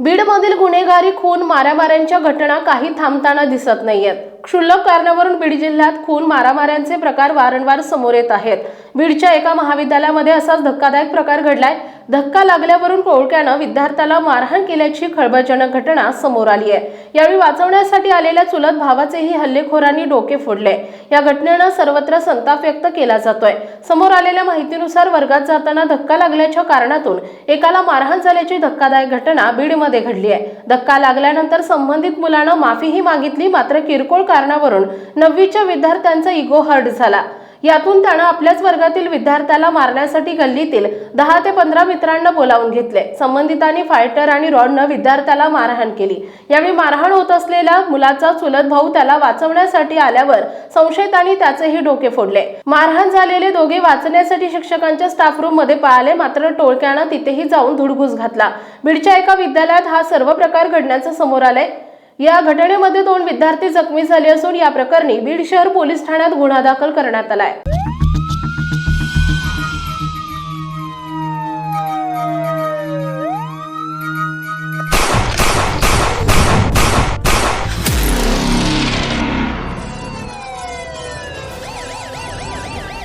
बीडमधील गुन्हेगारी खून मारामाऱ्यांच्या घटना काही थांबताना दिसत नाहीयेत. क्षुल्लक कारणावरून बीड जिल्ह्यात खून मारामाऱ्यांचे प्रकार वारंवार समोर येत आहेत. बीडच्या एका महाविद्यालयामध्ये असाच धक्कादायक प्रकार घडलाय. धक्का लागल्यावरून टोळक्यानं विद्यार्थ्याला मारहाण केल्याची खळबळजनक घटना समोर आली आहे. यावेळी वाचवण्यासाठी आलेल्या चुलत भावाचेही हल्लेखोरांनी डोके फोडले. या घटनेनं सर्वत्र संताप व्यक्त केला जातोय. समोर आलेल्या माहितीनुसार वर्गात जाताना धक्का लागल्याच्या कारणातून एकाला मारहाण झाल्याची धक्कादायक घटना बीडमध्ये घडली आहे. धक्का लागल्यानंतर संबंधित मुलानं माफीही मागितली मात्र किरकोळ कारणावरून नववीच्या विद्यार्थ्यांचा इगो हर्ट झाला. यातून त्यानं आपल्याच वर्गातील विद्यार्थ्याला मारण्यासाठी गल्लीतील दहा ते पंधरा मित्रांना बोलावून घेतले. संबंधितांनी फायटर आणि रॉडनं विद्यार्थ्याला मारहाण केली. यावेळी मारहाण होत असलेल्या मुलाचा चुलत भाऊ त्याला वाचवण्यासाठी आल्यावर संशयितांनी त्याचेही डोके फोडले. मारहाण झालेले दोघे वाचण्यासाठी शिक्षकांच्या स्टाफ रूममध्ये पाळले मात्र टोळक्यानं तिथेही जाऊन धुडगूस घातला. बीडच्या एका विद्यालयात हा सर्व प्रकार घडण्याचं समोर आलंय. या घटनेमध्ये दोन विद्यार्थी जखमी झाले असून या प्रकरणी बीड शहर पोलीस ठाण्यात गुन्हा दाखल करण्यात आलाय.